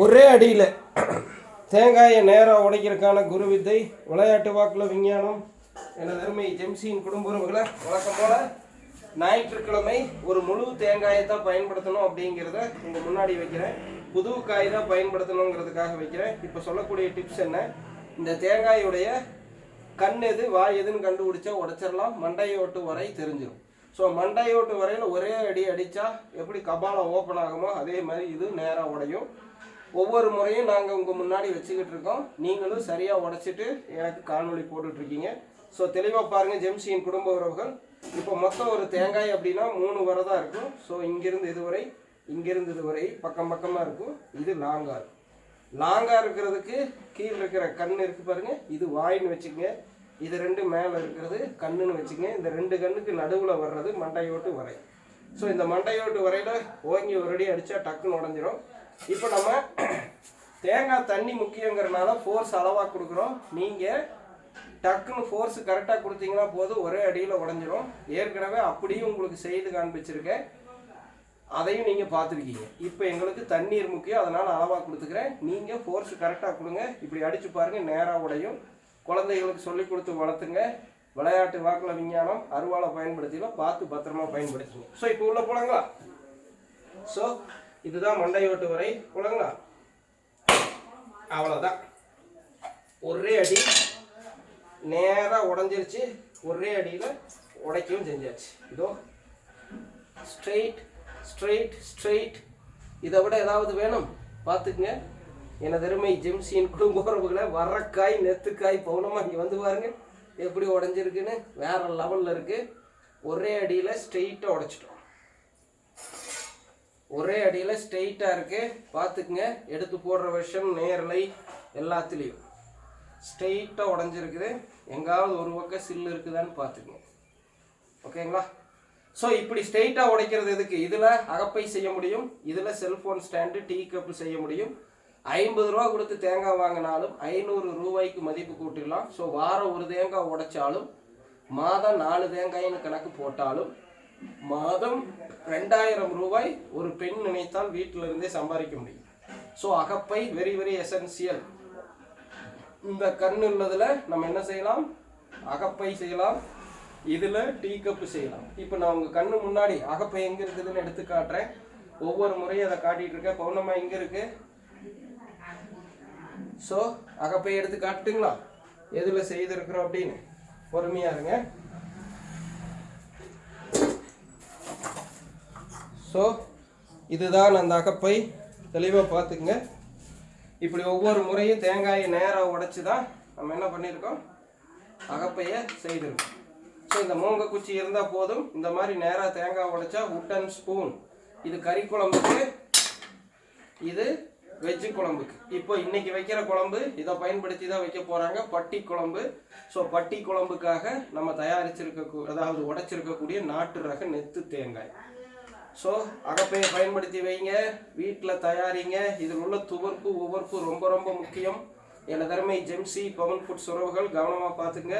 ஒரே அடியில் தேங்காயை நேராக உடைக்கிறதுக்கான குரு வித்தை விளையாட்டு வாக்கில் விஞ்ஞானம் எனது அருமை ஜெம்சியின் குடும்ப உறவுகளை வழக்கம் போல் ஞாயிற்றுக்கிழமை ஒரு முழு தேங்காயை தான் பயன்படுத்தணும் அப்படிங்கிறத உங்கள் முன்னாடி வைக்கிறேன். புது காய் தான் பயன்படுத்தணுங்கிறதுக்காக வைக்கிறேன். இப்போ சொல்லக்கூடிய டிப்ஸ் என்ன? இந்த தேங்காயுடைய கண் எது வாய் எதுன்னு கண்டுபிடிச்சா உடச்சிடலாம். மண்டையோட்டு வரை தெரிஞ்சிடும் ஸோ மண்டையோட்டு வரையில் ஒரே அடி அடித்தா எப்படி கபாலம் ஓப்பன் ஆகுமோ அதே மாதிரி இது நேராக உடையும். ஒவ்வொரு முறையும் நாங்கள் உங்கள் முன்னாடி வச்சுக்கிட்டு இருக்கோம். நீங்களும் சரியாக உடச்சிட்டு எனக்கு காணொலி போட்டுட்ருக்கீங்க ஸோ தெளிவாக பாருங்கள் ஜெம்சியின் குடும்ப உறவுகள். இப்போ மொத்தம் ஒரு தேங்காய் அப்படின்னா மூணு வரை தான் இருக்கும். ஸோ இங்கிருந்து இதுவரை இங்கிருந்து இதுவரை பக்கம் பக்கமாக இருக்கும். இது லாங்காக இருக்கும் லாங்காக இருக்கிறதுக்கு கீழே இருக்கிற கண் இருக்குது பாருங்கள் இது வாயின்னு வச்சுக்கோங்க. இது ரெண்டு மேலே இருக்கிறது கண்ணுன்னு வச்சுக்கங்க. இந்த ரெண்டு கண்ணுக்கு நடுவில் வர்றது மண்டையோட்டு வரை. ஸோ இந்த மண்டையோட்டு வரையில் ஓங்கி ஒரு அடி அடித்தா டக்குன்னு உடஞ்சிரும். இப்போ நம்ம தேங்காய் தண்ணி முக்கியங்கிறனால ஃபோர்ஸ் அளவாக கொடுக்குறோம். நீங்கள் டக்குன்னு ஃபோர்ஸ் கரெக்டாக கொடுத்தீங்கன்னா போதும். ஒரே அடியில் உடஞ்சிரும். ஏற்கனவே அப்படியும் உங்களுக்கு செய்து காண்பிச்சிருக்கேன். அதையும் நீங்கள் பார்த்துருக்கீங்க. இப்போ எங்களுக்கு தண்ணீர் முக்கியம். அதனால் அளவாக கொடுத்துக்கிறேன். நீங்கள் ஃபோர்ஸ் கரெக்டாக கொடுங்க. இப்படி அடித்து பாருங்கள் நேராக உடையும். குழந்தைகளுக்கு சொல்லி கொடுத்து வளர்த்துங்க. விளையாட்டு வாக்கில் விஞ்ஞானம் அருவாளை பயன்படுத்திலாம் பார்த்து பத்திரமா பயன்படுத்துங்க ஸோ இப்போ உள்ள போலாங்களா ஸோ இதுதான் மண்டையோட்டு வரை போலாங்களா? அவ்வளோதான் ஒரே அடி நேராக உடஞ்சிருச்சு. ஒரே அடியில் உடைக்கவும் செஞ்சாச்சு. இதோ ஸ்ட்ரெயிட் ஸ்ட்ரெயிட் ஸ்ட்ரெயிட் இதை விட ஏதாவது வேணும்? பார்த்துக்குங்க. எனது அருமை ஜெம்சியின் குடும்ப உறவுகளை வரக்காய் நெத்துக்காய் பவுனமாக இங்கே வந்து பாருங்க. எப்படி உடஞ்சிருக்குன்னு? வேறு லெவலில் இருக்குது ஒரே அடியில் ஸ்ட்ரெயிட்டாக உடைச்சிட்டோம். ஒரே அடியில் ஸ்ட்ரெயிட்டாக இருக்கு. பார்த்துக்குங்க. எடுத்து போடுற விஷயம் நேரலை எல்லாத்துலேயும். ஸ்ட்ரெயிட்டாக உடஞ்சிருக்குது. எங்காவது ஒரு பக்கம் சில்லு இருக்குதான்னு பார்த்துக்குங்க. ஓகேங்களா? ஸோ இப்படி ஸ்ட்ரெயிட்டாக உடைக்கிறது எதுக்கு? இதில் அகப்பை செய்ய முடியும். இதில் செல்ஃபோன் ஸ்டாண்டு டீ கப்பு செய்ய முடியும். ஐம்பது ரூபா கொடுத்து தேங்காய் வாங்கினாலும் ஐநூறு ரூபாய்க்கு மதிப்பு கூட்டிடலாம். ஸோ வாரம் ஒரு தேங்காய் உடைச்சாலும் மாதம் நாலு தேங்காய்னு கணக்கு போட்டாலும் மாதம் ரெண்டாயிரம் ரூபாய் ஒரு பெண் நினைத்தால் வீட்டில இருந்தே சம்பாதிக்க முடியும். ஸோ அகப்பை வெரி வெரி எசென்சியல் இந்த கண் உள்ளதுல நம்ம என்ன செய்யலாம்? அகப்பை செய்யலாம். இதுல டீ கப்பு செய்யலாம். இப்போ நான் உங்க கண்ணு முன்னாடி அகப்பை எங்க இருக்குதுன்னு எடுத்து காட்டுறேன். ஒவ்வொரு முறையும் அதை காட்டிட்டு இருக்கேன். பௌர்ணமா எங்க இருக்கு? ஸோ அகப்பை எடுத்து காட்டுங்களா எதுல செய்திருக்கிறோம் அப்படின்னு? பொறுமையா இருங்க. ஸோ இதுதான் அந்த அகப்பை. தெளிவாக பார்த்துக்குங்க. இப்படி ஒவ்வொரு முறையும் தேங்காயை நேராக உடச்சி தான் நம்ம என்ன பண்ணியிருக்கோம் அகப்பையை செய்திருக்கோம். ஸோ இந்த மூங்க குச்சி இருந்தால் போதும். இந்த மாதிரி நேராக தேங்காய் உடைச்சா உட்டன் ஸ்பூன் இது கறி குழம்புக்கு இது வெஜ்ஜு குழம்புக்கு. இப்போ இன்னைக்கு வைக்கிற குழம்பு இதை பயன்படுத்தி தான் வைக்க போகிறாங்க பட்டி குழம்பு. ஸோ பட்டி குழம்புக்காக நம்ம தயாரிச்சிருக்க அதாவது உடைச்சிருக்கக்கூடிய நாட்டு ரக நெத்து தேங்காய். ஸோ அகப்பையை பயன்படுத்தி வைங்க. வீட்டில் தயாரிங்க. இதில் உள்ள துவர்ப்பு உவர்ப்பு ரொம்ப ரொம்ப முக்கியம். என அருமை ஜெம்சி பவன் ஃபுட்ஸ் உறவுகள் கவனமாக பார்த்துங்க.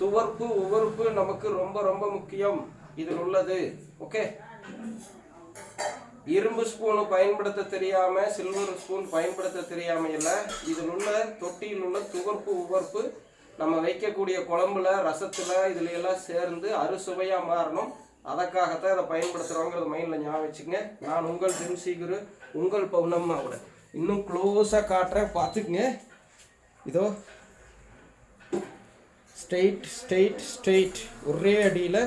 துவர்ப்பு உவர்ப்பு நமக்கு ரொம்ப ரொம்ப முக்கியம். இதில் உள்ளது. ஓகே இரும்பு ஸ்பூனு பயன்படுத்த தெரியாமல் சில்வர் ஸ்பூன் பயன்படுத்த தெரியாமல் இல்லை. இதில் உள்ள தொட்டியில் உள்ள துவர்ப்பு உவர்ப்பு நம்ம வைக்கக்கூடிய குழம்புல ரசத்தில் இதுல எல்லாம் சேர்ந்து அறுசுவையாக மாறணும். அதற்காகத்தான் இதை பயன்படுத்துகிறோங்கிறது மைண்டில் ஞாபகம் வச்சுக்கங்க. நான் உங்கள் ஜெம்சிகுரு உங்கள் பௌர்ணம்மாவோட இன்னும் க்ளோஸாக காட்டுறேன் பார்த்துக்குங்க. இதோ. ஸ்ட்ரெயிட் ஸ்ட்ரெயிட் ஸ்ட்ரெயிட் ஒரே அடியில்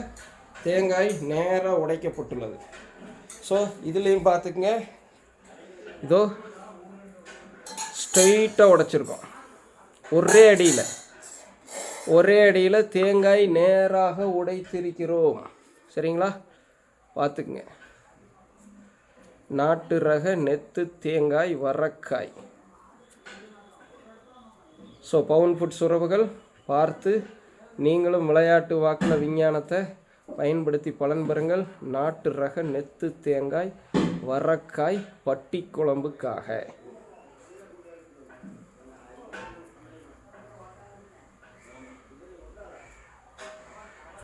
தேங்காய் நேராக உடைக்கப்பட்டுள்ளது. ஸோ இதுலேயும் பார்த்துக்குங்க. இதோ. ஸ்ட்ரெயிட்டாக உடைச்சிருக்கோம். ஒரே அடியில். ஒரே அடியில் தேங்காய் நேராக உடைத்திருக்கிறோம். சரிங்களா? பார்த்துக்குங்க. நாட்டு ரக நெத்து தேங்காய் வரக்காய். ஸோ பவுன் ஃபுட்ஸ் உறவுகள் பார்த்து நீங்களும் விளையாட்டு வாக்கில் விஞ்ஞானத்தை பயன்படுத்தி பலன் பெறுங்கள். நாட்டு ரக நெத்து தேங்காய் வரக்காய் பட்டி குழம்புக்காக